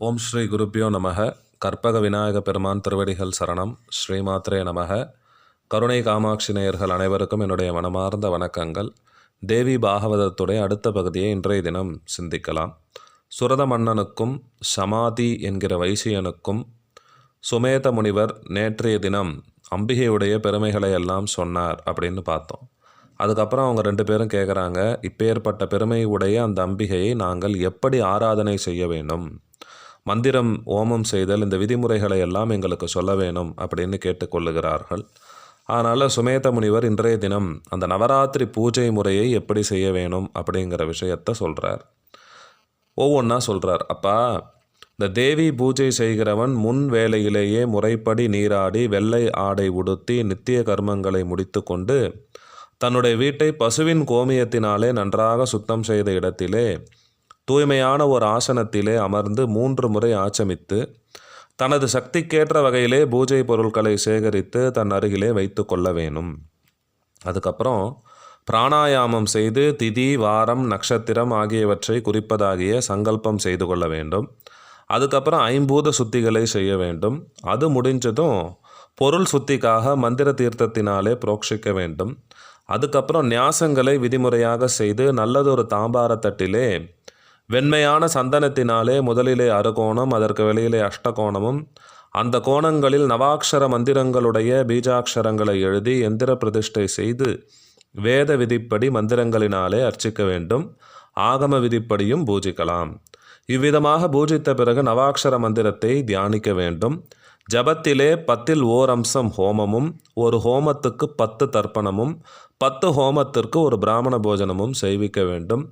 ஓம் ஸ்ரீ குருப்பியோ நமக. கற்பக விநாயக பெருமான் திருவடிகள் சரணம். ஸ்ரீமாத்ரே நமக. கருணை காமாட்சி நேயர்கள் அனைவருக்கும் என்னுடைய மனமார்ந்த வணக்கங்கள். தேவி பாகவதத்துடைய அடுத்த பகுதியை இன்றைய தினம் சிந்திக்கலாம். சுரத மன்னனுக்கும் சமாதி என்கிற வைசியனுக்கும் சுமேத முனிவர் நேற்றைய தினம் அம்பிகையுடைய பெருமைகளை எல்லாம் சொன்னார் அப்படின்னு பார்த்தோம். அதுக்கப்புறம் அவங்க ரெண்டு பேரும் கேட்குறாங்க இப்பேற்பட்ட பெருமை உடைய அந்த அம்பிகையை நாங்கள் எப்படி ஆராதனை செய்ய வேண்டும்? மந்திரம் ஓமம் செய்தல் இந்த விதிமுறைகளை எல்லாம் எங்களுக்கு சொல்ல வேணும் அப்படின்னு கேட்டுக்கொள்ளுகிறார்கள் அதனால் சுமேத முனிவர் இன்றைய தினம் அந்த நவராத்திரி பூஜை முறையை எப்படி செய்ய வேணும் அப்படிங்கிற விஷயத்த சொல்கிறார் ஒவ்வொன்றா சொல்கிறார் அப்பா இந்த தேவி பூஜை செய்கிறவன் முன் வேலையிலேயே முறைப்படி நீராடி வெள்ளை ஆடை உடுத்தி நித்திய கர்மங்களை முடித்து கொண்டு தன்னுடைய வீட்டை பசுவின் கோமியத்தினாலே நன்றாக சுத்தம் செய்த இடத்திலே தூய்மையான ஒரு ஆசனத்திலே அமர்ந்து மூன்று முறை ஆச்சமித்து தனது சக்திக்கேற்ற வகையிலே பூஜை பொருட்களை சேகரித்து தன் அருகிலே வைத்து கொள்ள வேணும். அதுக்கப்புறம் பிராணாயாமம் செய்து திதி வாரம் நட்சத்திரம் ஆகியவற்றை குறிப்பதாகிய சங்கல்பம் செய்து கொள்ள வேண்டும். அதுக்கப்புறம் ஐம்பூத சுத்திகளை செய்ய வேண்டும். அது முடிஞ்சதும் பொருள் சுத்திக்காக மந்திர தீர்த்தத்தினாலே புரோக்ஷிக்க வேண்டும். அதுக்கப்புறம் நியாசங்களை விதிமுறையாக செய்து நல்லதொரு தாம்பாரத்தட்டிலே வெண்மையான சந்தனத்தினாலே முதலிலே அறுகோணம் அதற்கு வெளியிலே அஷ்டகோணமும். அந்த கோணங்களில் நவாக்ஷர மந்திரங்களுடைய பீஜாட்சரங்களை எழுதி எந்திர பிரதிஷ்டை செய்து வேத விதிப்படி மந்திரங்களினாலே அர்ச்சிக்க வேண்டும். ஆகம விதிப்படியும் பூஜிக்கலாம். இவ்விதமாக பூஜித்த பிறகு நவாக்ஷர மந்திரத்தை தியானிக்க வேண்டும். ஜபத்திலே பத்தில் ஓர் அம்சம் ஹோமமும் ஒரு ஹோமத்துக்கு பத்து தர்ப்பணமும் பத்து ஹோமத்திற்கு ஒரு பிராமண போஜனமும் செய்விக்க வேண்டும்.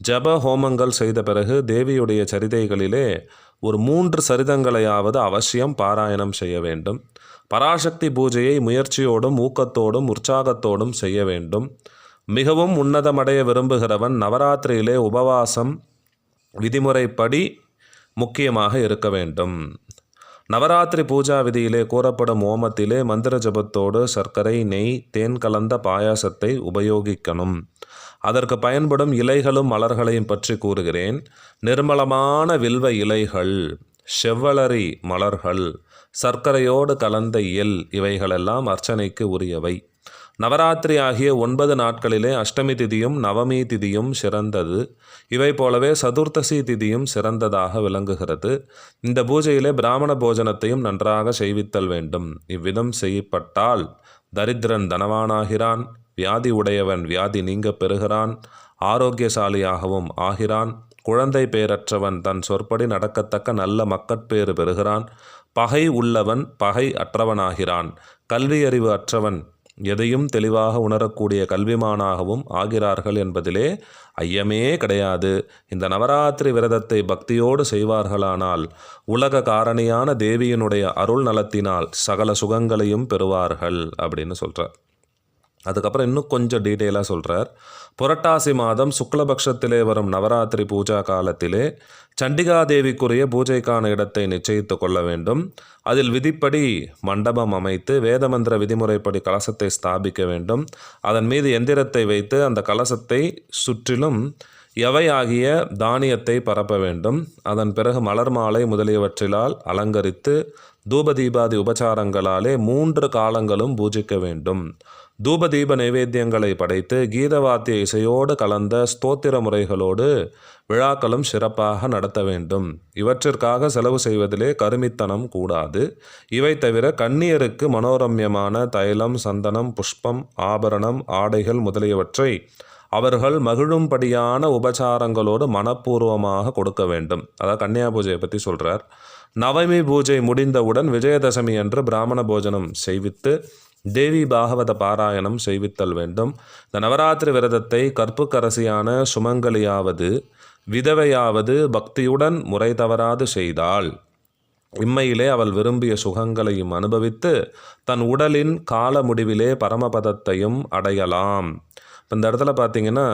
ஜப ஹோமங்கள் செய்த பிறகு தேவியுடைய சரிதைகளிலே ஒரு மூன்று சரிதங்களையாவது அவசியம் பாராயணம் செய்ய வேண்டும். பராசக்தி பூஜையை முயற்சியோடும் ஊக்கத்தோடும் உற்சாகத்தோடும் செய்ய வேண்டும். மிகவும் உன்னதமடைய விரும்புகிறவன் நவராத்திரியிலே உபவாசம் விதிமுறைப்படி முக்கியமாக இருக்க வேண்டும். நவராத்திரி பூஜா விதியிலே கூறப்படும் ஓமத்திலே மந்திர ஜபத்தோடு சர்க்கரை நெய் தேன் கலந்த பாயாசத்தை உபயோகிக்கணும். அதற்கு பயன்படும் இலைகளும் மலர்களையும் பற்றி கூறுகிறேன். நிர்மலமான வில்வ இலைகள் செவ்வளரி மலர்கள் சர்க்கரையோடு கலந்த எல் இவைகளெல்லாம் அர்ச்சனைக்கு உரியவை. நவராத்திரி ஆகிய ஒன்பது நாட்களிலே அஷ்டமி திதியும் நவமி திதியும் சிறந்தது. இவை போலவே சதுர்த்தசி திதியும் சிறந்ததாக விளங்குகிறது. இந்த பூஜையிலே பிராமண போஜனத்தையும் நன்றாக செய்வித்தல் வேண்டும். இவ்விதம் செய்யப்பட்டால் தரித்திரன் தனவானாகிறான் வியாதி உடையவன் வியாதி நீங்க பெறுகிறான் ஆரோக்கியசாலியாகவும் ஆகிறான் குழந்தை பேரற்றவன் தன் சொற்படி நடக்கத்தக்க நல்ல மக்கட்பேறு பெறுகிறான் பகை உள்ளவன் பகை அற்றவனாகிறான் கல்வியறிவு அற்றவன் எதையும் தெளிவாக உணரக்கூடிய கல்விமானாகவும் ஆகிறார்கள் என்பதிலே ஐயமே கிடையாது. இந்த நவராத்திரி விரதத்தை பக்தியோடு செய்வார்களானால் உலக காரணியான தேவியினுடைய அருள் நலத்தினால் சகல சுகங்களையும் பெறுவார்கள் அப்படின்னு சொல்கிறார் அதுக்கப்புறம் இன்னும் கொஞ்சம் டீட்டெயிலாக சொல்கிறார் புரட்டாசி மாதம் சுக்லபக்ஷத்திலே வரும் நவராத்திரி பூஜா காலத்திலே சண்டிகாதேவிக்குரிய பூஜைக்கான இடத்தை நிச்சயித்து கொள்ள வேண்டும். அதில் விதிப்படி மண்டபம் அமைத்து வேதமந்திர விதிமுறைப்படி கலசத்தை ஸ்தாபிக்க வேண்டும். அதன் மீது எந்திரத்தை வைத்து அந்த கலசத்தை சுற்றிலும் எவை ஆகிய தானியத்தை பரப்ப வேண்டும். அதன் பிறகு மலர் மாலை முதலியவற்றிலால் அலங்கரித்து தூபதீபாதி உபச்சாரங்களாலே மூன்று காலங்களும் பூஜிக்க வேண்டும். தூபதீப நைவேத்தியங்களை படைத்து கீதவாத்திய இசையோடு கலந்த ஸ்தோத்திர முறைகளோடு விழாக்களும் சிறப்பாக நடத்த வேண்டும். இவற்றிற்காக செலவு செய்வதிலே கருமித்தனம் கூடாது. இவை தவிர கன்னியருக்கு மனோரம்யமான தைலம் சந்தனம் புஷ்பம் ஆபரணம் ஆடைகள் முதலியவற்றை அவர்கள் மகிழும்படியான உபச்சாரங்களோடு மனப்பூர்வமாக கொடுக்க வேண்டும். அதாவது கன்னியா பூஜையை பற்றி சொல்கிறார் நவமி பூஜை முடிந்தவுடன் விஜயதசமி அன்று பிராமண போஜனம் செய்வித்து தேவி பாகவத பாராயணம் செய்வித்தல் வேண்டும். இந்த நவராத்திரி விரதத்தை கற்புக்கரசியான சுமங்கலியாவது விதவையாவது பக்தியுடன் முறை தவறாது செய்தால் இம்மையிலே அவள் விரும்பிய சுகங்களையும் அனுபவித்து தன் உடலின் கால முடிவிலே பரமபதத்தையும் அடையலாம். இப்போ இந்த இடத்துல பார்த்தீங்கன்னா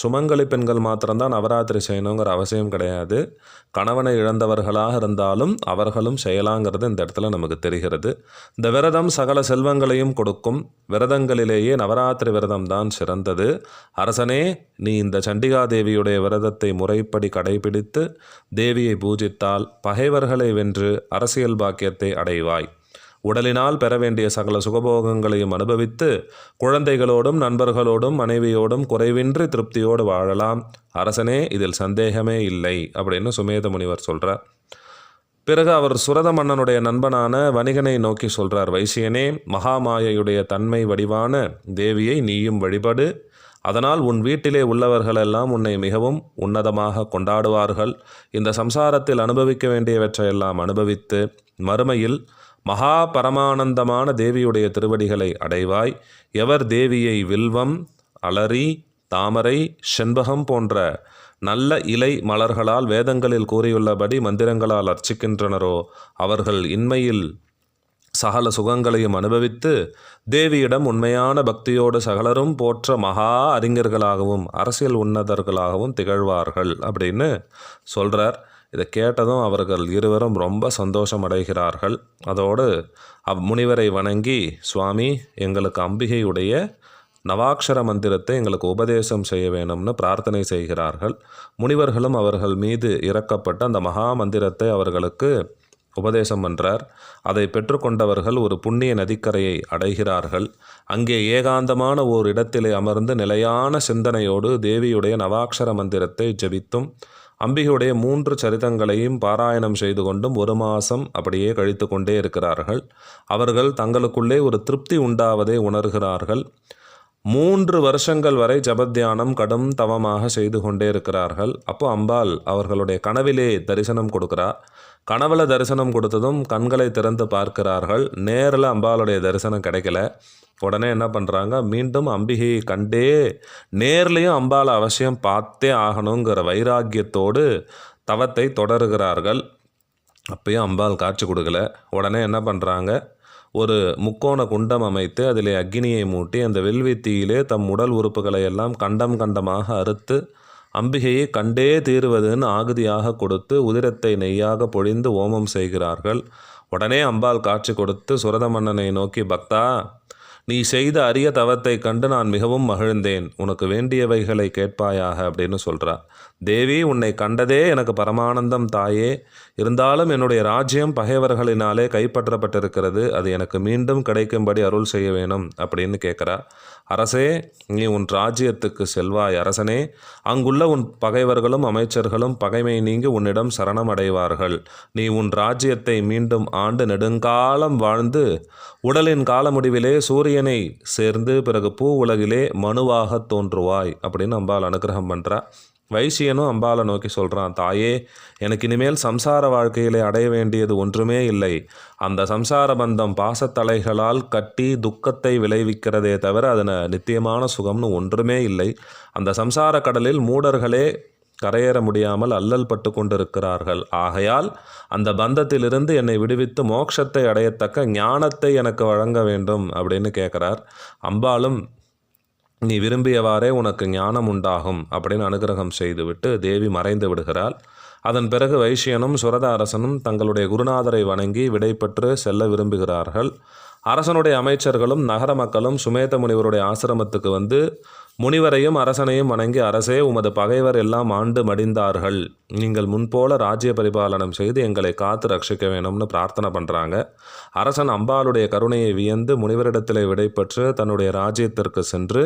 சுமங்கலி பெண்கள் மாத்திரம்தான் நவராத்திரி செய்யணுங்கிற அவசியம் கிடையாது. கணவனை இழந்தவர்களாக இருந்தாலும் அவர்களும் செய்யலாங்கிறது இந்த இடத்துல நமக்கு தெரிகிறது. இந்த விரதம் சகல செல்வங்களையும் கொடுக்கும் விரதங்களிலேயே நவராத்திரி விரதம் தான் சிறந்தது. அரசனே நீ இந்த சண்டிகா தேவியுடைய விரதத்தை முறைப்படி கடைபிடித்து தேவியை பூஜித்தால் பகைவர்களை வென்று அரசியல் பாக்கியத்தை அடைவாய். உடலினால் பெற வேண்டிய சகல சுகபோகங்களையும் அனுபவித்து குழந்தைகளோடும் நண்பர்களோடும் மனைவியோடும் குறைவின்றி திருப்தியோடு வாழலாம். அரசனே இதில் சந்தேகமே இல்லை அப்படின்னு சுமேத முனிவர் சொல்கிறார் பிறகு அவர் சுரத மன்னனுடைய நண்பனான வணிகனை நோக்கி சொல்கிறார் வைசியனே மகாமாயையுடைய தன்மை வடிவான தேவியை நீயும் வழிபடு. அதனால் உன் வீட்டிலே உள்ளவர்களெல்லாம் உன்னை மிகவும் உன்னதமாக கொண்டாடுவார்கள். இந்த சம்சாரத்தில் அனுபவிக்க வேண்டியவற்றையெல்லாம் அனுபவித்து மறுமையில் மகா பரமானந்தமான தேவியுடைய திருவடிகளை அடைவாய். எவர் தேவியை வில்வம் அலரி தாமரை செண்பகம் போன்ற நல்ல இலை மலர்களால் வேதங்களில் கூறியுள்ளபடி மந்திரங்களால் அர்ச்சிக்கின்றனரோ அவர்கள் இன்மையில் சகல சுகங்களையும் அனுபவித்து தேவியிடம் உண்மையான பக்தியோடு சகலரும் போற்ற மகா அறிஞர்களாகவும் அரசியல் உன்னதர்களாகவும் திகழ்வார்கள் அப்படின்னு சொல்கிறார் இதை கேட்டதும் அவர்கள் இருவரும் ரொம்ப சந்தோஷம் அடைகிறார்கள் அதோடு அவ் முனிவரை வணங்கி சுவாமி எங்களுக்கு அம்பிகையுடைய நவாட்சர மந்திரத்தை எங்களுக்கு உபதேசம் செய்ய வேணும்னு பிரார்த்தனை செய்கிறார்கள். முனிவர்களும் அவர்கள் மீது இறக்கப்பட்ட அந்த மகா மந்திரத்தை அவர்களுக்கு உபதேசம் பண்றார். அதை பெற்றுக்கொண்டவர்கள் ஒரு புண்ணிய நதிக்கரையை அடைகிறார்கள். அங்கே ஏகாந்தமான ஓர் இடத்திலே அமர்ந்து நிலையான சிந்தனையோடு தேவியுடைய நவாட்சர மந்திரத்தை ஜெபித்தும் அம்பிகையுடைய மூன்று சரிதங்களையும் பாராயணம் செய்து கொண்டும் ஒரு மாதம் அப்படியே கழித்து கொண்டே இருக்கிறார்கள். அவர்கள் தங்களுக்குள்ளே ஒரு திருப்தி உண்டாவதை உணர்கிறார்கள். மூன்று வருஷங்கள் வரை ஜபத்தியானம் கடும் தவமாக செய்து கொண்டே இருக்கிறார்கள். அப்போ அம்பாள் அவர்களுடைய கனவிலே தரிசனம் கொடுக்கிறா கனவுல தரிசனம் கொடுத்ததும் கண்களை திறந்து பார்க்கிறார்கள். நேரில் அம்பாளுடைய தரிசனம் கிடைக்கல. உடனே என்ன பண்ணுறாங்க மீண்டும் அம்பிகையை கண்டே நேர்லேயும் அம்பாளை அவசியம் பார்த்தே ஆகணுங்கிற வைராக்கியத்தோடு தவத்தை தொடருகிறார்கள். அப்பயும் அம்பாள் காட்சி கொடுக்கல. உடனே என்ன பண்ணுறாங்க ஒரு முக்கோண குண்டம் அமைத்து அதிலே அக்னியை மூட்டி அந்த வில்வித்தியிலே தம் உடல் உறுப்புகளை எல்லாம் கண்டம் கண்டமாக அறுத்து அம்பிகையை கண்டே தீருவதுன்னு ஆகுதியாக கொடுத்து உதிரத்தை நெய்யாக பொழிந்து ஓமம் செய்கிறார்கள். உடனே அம்பாள் காட்சி கொடுத்து சுரத மன்னனை நோக்கி பக்தா நீ செய்த அரிய தவத்தைக் கண்டு நான் மிகவும் மகிழ்ந்தேன். உனக்கு வேண்டியவைகளை கேட்பாயாக அப்படின்னு சொல்கிறார் தேவி உன்னை கண்டதே எனக்கு பரமானந்தம் தாயே. இருந்தாலும் என்னுடைய ராஜ்யம் பகைவர்களினாலே கைப்பற்றப்பட்டிருக்கிறது. அது எனக்கு மீண்டும் கிடைக்கும்படி அருள் செய்ய வேணும் அப்படின்னு கேட்குறா அரசே நீ உன் ராஜ்யத்துக்கு செல்வாய். அரசனே அங்குள்ள உன் பகைவர்களும் அமைச்சர்களும் பகைமை நீங்கி உன்னிடம் சரணம் அடைவார்கள் நீ உன் ராஜ்யத்தை மீண்டும் ஆண்டு நெடுங்காலம் வாழ்ந்து உடலின் கால முடிவிலே சூரிய சூரியனை சேர்ந்து பிறகு பூ உலகிலே மனுவாக தோன்றுவாய் அப்படின்னு அம்பாள் அனுகிரகம் பண்ணுறா வைசியனும் அம்பாளை நோக்கி சொல்கிறான் தாயே எனக்கு இனிமேல் சம்சார வாழ்க்கையிலே அடைய வேண்டியது ஒன்றுமே இல்லை. அந்த சம்சார பந்தம் பாசத்தலைகளால் கட்டி துக்கத்தை விளைவிக்கிறதே தவிர அதனை நித்தியமான சுகம்னு ஒன்றுமே இல்லை. அந்த சம்சார கடலில் மூடர்களே கரையேற முடியாமல் அல்லல் பட்டு கொண்டிருக்கிறார்கள். ஆகையால் அந்த பந்தத்திலிருந்து என்னை விடுவித்து மோட்சத்தை அடையத்தக்க ஞானத்தை எனக்கு வழங்க வேண்டும் அப்படின்னு கேட்குறார். அம்பாளும் நீ விரும்பியவாறே உனக்கு ஞானம் உண்டாகும் அப்படின்னு அனுகிரகம் செய்துவிட்டு தேவி மறைந்து விடுகிறாள். அதன் பிறகு வைசியனும் சுரத அரசனும் தங்களுடைய குருநாதரை வணங்கி விடைபெற்று செல்ல விரும்புகிறார்கள். அரசனுடைய அமைச்சர்களும் நகர மக்களும் சுமேத முனிவருடைய ஆசிரமத்துக்கு வந்து முனிவரையும் அரசனையும் வணங்கி அரசே உமது பகைவர் எல்லாம் ஆண்டு மடிந்தார்கள். நீங்கள் முன்போல ராஜ்ய பரிபாலனம் செய்து எங்களை காத்து ரட்சிக்க வேணும்னு பிரார்த்தனை பண்ணுறாங்க அரசன் அம்பாளுடைய கருணையை வியந்து முனிவரிடத்திலே விடைபெற்று தன்னுடைய ராஜ்யத்திற்கு சென்று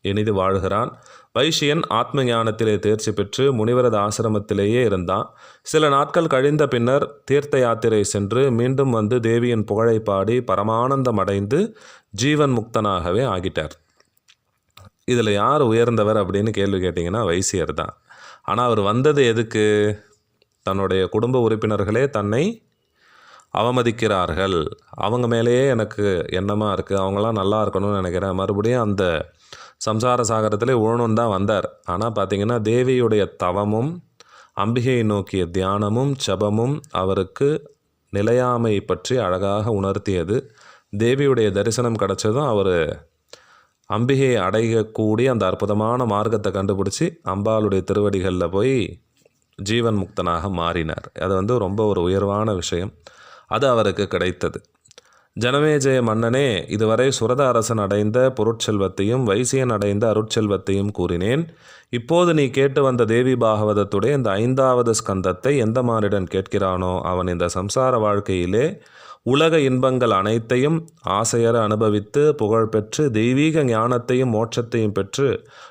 இனிது வாழ்கிறான். வைஷ்யன் ஆத்ம ஞானத்திலே தேர்ச்சி பெற்று முனிவரது ஆசிரமத்திலேயே இருந்தான். சில நாட்கள் கழிந்த பின்னர் தீர்த்த யாத்திரை சென்று மீண்டும் வந்து தேவியின் புகழை பாடி பரமானந்தம் அடைந்து ஜீவன் முக்தனாகவே ஆகிட்டார். இதில் யார் உயர்ந்தவர் அப்படின்னு கேள்வி கேட்டிங்கன்னா வைசியர் தான். ஆனால் அவர் வந்தது எதுக்கு? தன்னுடைய குடும்ப உறுப்பினர்களே தன்னை அவமதிக்கிறார்கள். அவங்க மேலேயே எனக்கு எண்ணமாக இருக்குது அவங்களாம் நல்லா இருக்கணும்னு நினைக்கிறேன். மறுபடியும் அந்த சம்சார சாகரத்திலே உழணும் தான் வந்தார். ஆனால் பார்த்தீங்கன்னா தேவியுடைய தவமும் அம்பிகையை நோக்கிய தியானமும் ஜபமும் அவருக்கு நிலையாமை பற்றி அழகாக உணர்த்தியது. தேவியுடைய தரிசனம் கிடைச்சதும் அவர் அம்பிகையை அடையக்கூடிய அந்த அற்புதமான மார்க்கத்தை கண்டுபிடிச்சி அம்பாளுடைய திருவடிகளில் போய் ஜீவன் முக்தனாக மாறினார். அது வந்து ரொம்ப ஒரு உயர்வான விஷயம். அது அவருக்கு கிடைத்தது. ஜனமேஜய மன்னனே இதுவரை சுரத அரசன் அடைந்த பொருட்செல்வத்தையும் வைசியன் அடைந்த அருட்செல்வத்தையும் கூறினேன். இப்போது நீ கேட்டு வந்த தேவி பாகவதத்துடைய இந்த ஐந்தாவது ஸ்கந்தத்தை எந்த மானிடன் கேட்கிறானோ அவன் இந்த சம்சார வாழ்க்கையிலே உலக இன்பங்கள் அனைத்தையும் ஆசையர அனுபவித்து புகழ் பெற்று தெய்வீக ஞானத்தையும் மோட்சத்தையும் பெற்று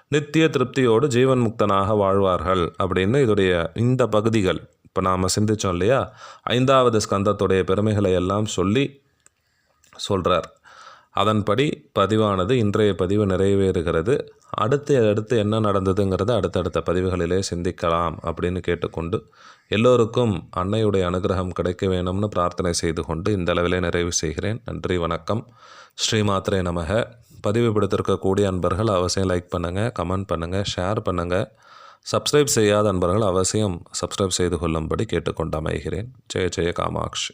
நித்திய திருப்தியோடு ஜீவன் முக்தனாக வாழ்வார்கள் அப்படின்னு இதோடைய இந்த பகுதிகள். இப்போ நாம் சிந்திச்சோம் இல்லையா? ஐந்தாவது ஸ்கந்தத்துடைய பெருமைகளை எல்லாம் சொல்லி சொல்கிறார் அதன்படி பதிவானது இன்றைய பதிவு நிறைவேறுகிறது. அடுத்து அடுத்து என்ன நடந்ததுங்கிறத அடுத்தடுத்த பதிவுகளிலே சிந்திக்கலாம் அப்படின்னு கேட்டுக்கொண்டு எல்லோருக்கும் அன்னையுடைய அனுகிரகம் கிடைக்க வேணும்னு பிரார்த்தனை செய்து கொண்டு இந்த அளவிலே நிறைவு செய்கிறேன். நன்றி வணக்கம். ஸ்ரீமாத்திரை நமக. பதிவு பிடித்திருக்கக்கூடிய அன்பர்கள் அவசியம் லைக் பண்ணுங்கள் கமெண்ட் பண்ணுங்கள் ஷேர் பண்ணுங்கள் சப்ஸ்கிரைப் செய்யாத அன்பர்கள் அவசியம் சப்ஸ்கிரைப் செய்து கொள்ளும்படி கேட்டுக்கொண்டு அமைகிறேன். ஜெய ஜெய காமாட்சி.